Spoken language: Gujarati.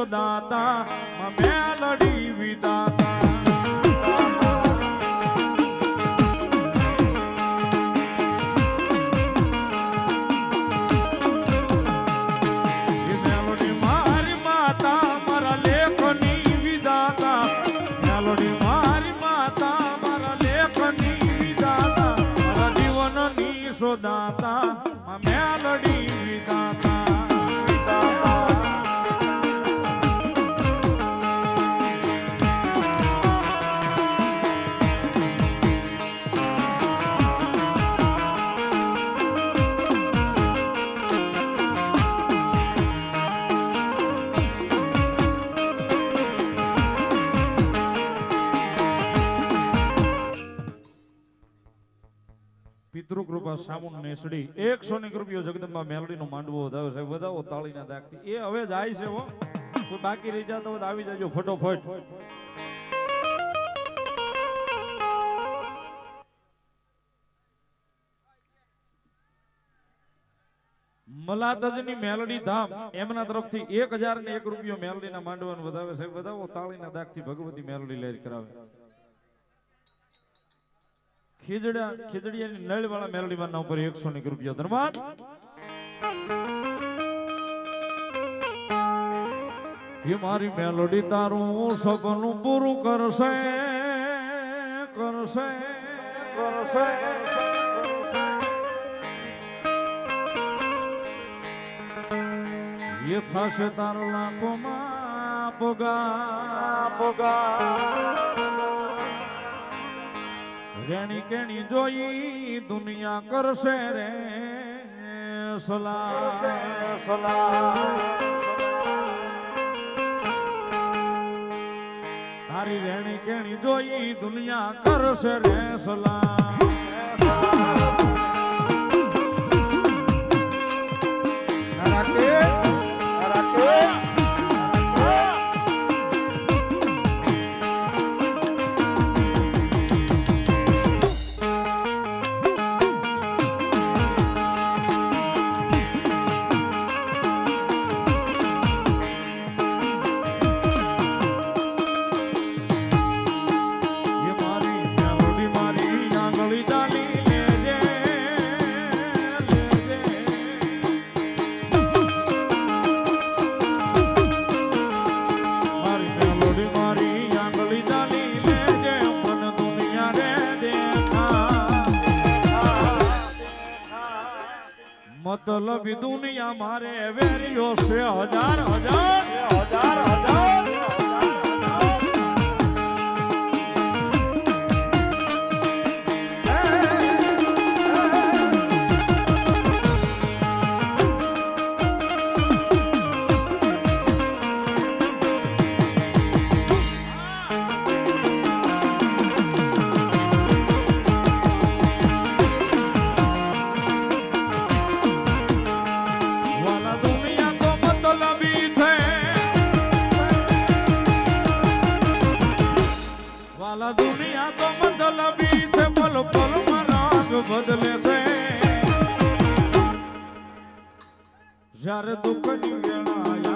સોદાતા મેલડી વિદાતા. એ પિતૃકૃપા સામુન નેસડી એકસો ની કૃપિયો જગદંબા મેલડી નો માંડવો વધાવે છે. વધાવો તાળીના દાખથી એ હવે જાય છે બાકી રહી જતા આવી જાજો ફટોફટ. મલાતજની મેલડી ધામ. એમના તરફથી એક હજાર ને એક રૂપિયો મેલડીના માંડવાનું વધાવે છે. વધાવો તાળીના દાખથી ભગવતી મેલડી લહેર કરાવે. ખીજડા ખીજડીયાની નળ વાળા મેલડી માના ઉપર એકસો ની રૂપિયા ધર્માત એ મારી મેલોડી, તારું સપનું પૂરું કરશે કરશે કરશે એ થશે તારો લાખોમાં પોગા પોગા રેણી કેણી જોઈ દુનિયા કરશે રે સલા તારી રેણી કેણી જોઈ દુનિયા કરશે રે સલા મતલબી દુનિયા મારે વેરિયો છે હજાર હજાર. હજાર હજાર. વાલા દુનિયા તો મતલબી છે પલ પલમાં બદલે છે. જ્યારે દુઃખની વેળા